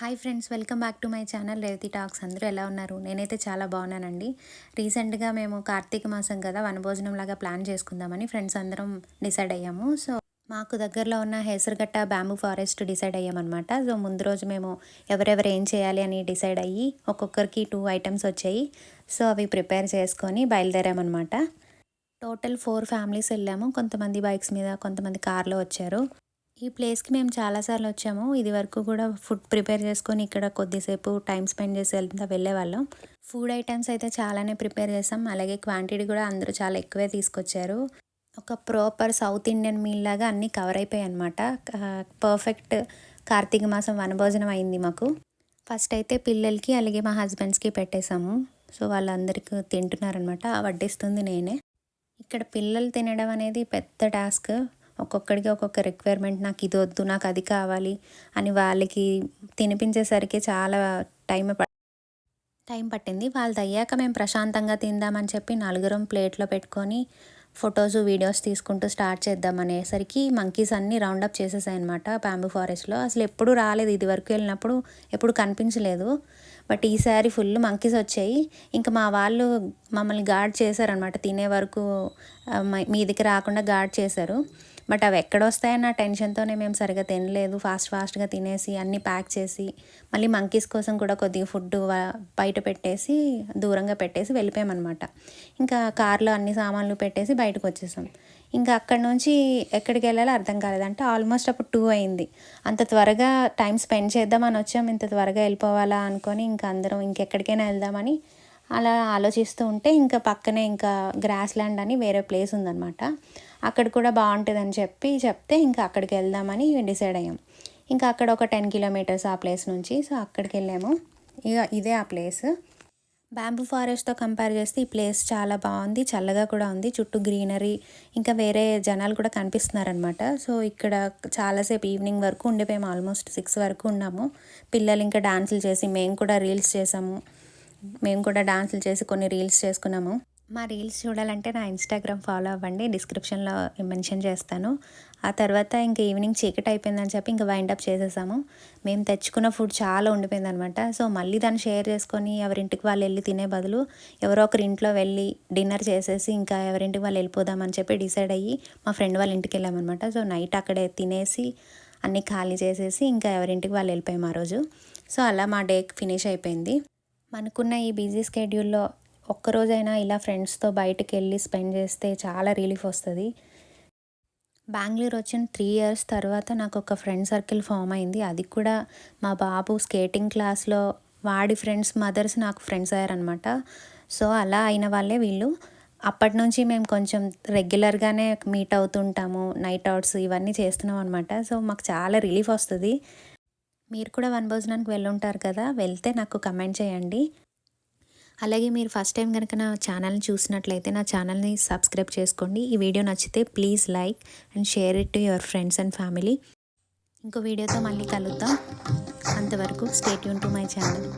Hi friends welcome back to my channel Revathi talks. అందరూ ఎలా ఉన్నారు? నేనైతే చాలా బాగున్నానండి. రీసెంట్గా మేము కార్తీక మాసం కదా వనభోజనం లాగా ప్లాన్ చేసుకుందామని ఫ్రెండ్స్ అందరం డిసైడ్ అయ్యాము. సో మాకు దగ్గరలో ఉన్న హెసరగట్ట బ్యాంబూ ఫారెస్ట్ డిసైడ్ అయ్యామన్నమాట. సో ముందు రోజు మేము ఎవరెవరు ఏం చేయాలి అని డిసైడ్ అయ్యి ఒక్కొక్కరికి టూ ఐటమ్స్ వచ్చాయి. సో అవి ప్రిపేర్ చేసుకొని బయలుదేరామన్నమాట. టోటల్ ఫోర్ ఫ్యామిలీస్ వెళ్ళాము. కొంతమంది బైక్స్ మీద కొంతమంది కార్లో వచ్చారు. ఈ ప్లేస్కి మేము చాలాసార్లు వచ్చాము. ఇది వరకు కూడా ఫుడ్ ప్రిపేర్ చేసుకొని ఇక్కడ కొద్దిసేపు టైం స్పెండ్ చేసి వెళ్తా వెళ్ళేవాళ్ళం. ఫుడ్ ఐటమ్స్ అయితే చాలానే ప్రిపేర్ చేసాం. అలాగే క్వాంటిటీ కూడా అందరూ చాలా ఎక్కువే తీసుకొచ్చారు. ఒక ప్రాపర్ సౌత్ ఇండియన్ మీల్ లాగా అన్నీ కవర్ అయిపోయాయి అనమాట పర్ఫెక్ట్ కార్తీక మాసం వనభోజనం అయింది మాకు. ఫస్ట్ అయితే పిల్లలకి అలాగే మా హస్బెండ్స్కి పెట్టేశాము. సో వాళ్ళందరికీ తింటున్నారనమాట వడ్డిస్తుంది నేనే. ఇక్కడ పిల్లలు తినడం అనేది పెద్ద టాస్క్. ఒక్కొక్కడికి ఒక్కొక్క రిక్వైర్మెంట్ నాకు ఇది వద్దు నాకు అది కావాలి అని వాళ్ళకి తినిపించేసరికి చాలా టైం టైం పట్టింది. వాళ్ళది అయ్యాక మేము ప్రశాంతంగా తిందామని చెప్పి నలుగురం ప్లేట్లో పెట్టుకొని ఫొటోస్ వీడియోస్ తీసుకుంటూ స్టార్ట్ చేద్దాం అనేసరికి మంకీస్ అన్నీ రౌండప్ చేసేసాయి అనమాట బ్యాంబూ ఫారెస్ట్లో. అసలు ఎప్పుడు రాలేదు. ఇది వరకు వెళ్ళినప్పుడు ఎప్పుడు కనిపించలేదు. బట్ ఈసారి ఫుల్ మంకీస్ వచ్చాయి. ఇంకా మా వాళ్ళు మమ్మల్ని గార్డ్ చేశారనమాట తినే వరకు మీదికి రాకుండా గార్డ్ చేశారు. బట్ అవి ఎక్కడొస్తాయన్న టెన్షన్తోనే మేము సరిగా తినలేదు. ఫాస్ట్ ఫాస్ట్గా తినేసి అన్నీ ప్యాక్ చేసి మళ్ళీ మంకీస్ కోసం కూడా కొద్దిగా ఫుడ్ బయట పెట్టేసి దూరంగా పెట్టేసి వెళ్ళిపోయామన్నమాట. ఇంకా కార్లో అన్ని సామాన్లు పెట్టేసి బయటకు వచ్చేసాం ఇంకా అక్కడ నుంచి ఎక్కడికి వెళ్ళాలో అర్థం కాలేదంటే ఆల్మోస్ట్ అప్పుడు టూ అయింది. అంత త్వరగా టైం స్పెండ్ చేద్దామని వచ్చాం ఇంత త్వరగా వెళ్ళిపోవాలా అనుకొని ఇంకా అందరం ఇంకెక్కడికైనా వెళ్దామని అలా ఆలోచిస్తూ ఉంటే ఇంకా పక్కనే ఇంకా గ్రాస్ ల్యాండ్ అని వేరే ప్లేస్ ఉందన్నమాట. అక్కడ కూడా బాగుంటుందని చెప్పి చెప్తే ఇంకా అక్కడికి వెళ్దామని డిసైడ్ అయ్యాం. ఇంకా అక్కడ ఒక టెన్ కిలోమీటర్స్ ఆ ప్లేస్ నుంచి సో అక్కడికి వెళ్ళాము. ఇక ఇదే ఆ ప్లేస్ బ్యాంబూ ఫారెస్ట్తో కంపేర్ చేస్తే ఈ ప్లేస్ చాలా బాగుంది చల్లగా కూడా ఉంది చుట్టూ గ్రీనరీ ఇంకా వేరే జనాలు కూడా కనిపిస్తున్నారనమాట సో ఇక్కడ చాలాసేపు ఈవినింగ్ వరకు ఉండిపోయాము ఆల్మోస్ట్ సిక్స్ వరకు ఉన్నాము. పిల్లలు ఇంకా డాన్సులు చేసి మేము కూడా రీల్స్ చేసాము. మేము కూడా డాన్సులు చేసి కొన్ని రీల్స్ చేసుకున్నాము. మా రీల్స్ చూడాలంటే నా ఇన్స్టాగ్రామ్ ఫాలో అవ్వండి డిస్క్రిప్షన్లో మెన్షన్ చేస్తాను. ఆ తర్వాత ఇంకా ఈవినింగ్ చీకటి అయిపోయిందని చెప్పి ఇంకా వైండ్ అప్ చేసేసాము. మేము తెచ్చుకున్న ఫుడ్ చాలా ఉండిపోయింది అనమాట సో మళ్ళీ దాన్ని షేర్ చేసుకొని ఎవరింటికి వాళ్ళు వెళ్ళి తినే బదులు ఎవరో ఒకరి ఇంట్లో వెళ్ళి డిన్నర్ చేసేసి ఇంకా ఎవరింటికి వాళ్ళు వెళ్ళిపోదామని చెప్పి డిసైడ్ అయ్యి మా ఫ్రెండ్ వాళ్ళ ఇంటికి వెళ్ళామన్నమాట సో నైట్ అక్కడే తినేసి అన్నీ ఖాళీ చేసేసి ఇంకా ఎవరింటికి వాళ్ళు వెళ్ళిపోయాము ఆ రోజు. సో అలా మా డే ఫినిష్ అయిపోయింది. మనకున్న ఈ బిజీ స్కెడ్యూల్లో ఒక్కరోజైనా ఇలా ఫ్రెండ్స్తో బయటకు వెళ్ళి స్పెండ్ చేస్తే చాలా రిలీఫ్ వస్తుంది. బెంగళూరు వచ్చిన త్రీ ఇయర్స్ తర్వాత నాకు ఒక ఫ్రెండ్ సర్కిల్ ఫామ్ అయింది. అది కూడా మా బాబు స్కేటింగ్ క్లాస్లో వాడి ఫ్రెండ్స్ మదర్స్ నాకు ఫ్రెండ్స్ అయ్యారనమాట సో అలా అయిన వాళ్ళే వీళ్ళు. అప్పటి నుంచి మేము కొంచెం రెగ్యులర్గానే మీట్ అవుతుంటాము నైట్ అవుట్స్ ఇవన్నీ చేస్తున్నాం అనమాట సో మాకు చాలా రిలీఫ్ వస్తుంది. మీరు కూడా వన్ భోజనానికి వెళ్ళుంటారు కదా వెళ్తే నాకు కమెంట్ చేయండి. అలాగే మీరు ఫస్ట్ టైం కనుక నా ఛానల్ని చూసినట్లయితే నా ఛానల్ని సబ్స్క్రైబ్ చేసుకోండి. ఈ వీడియో నచ్చితే please like and share it to your friends and family. ఇంకో వీడియోతో మళ్ళీ కలుద్దాం. అంతవరకు state Yoon to my channel.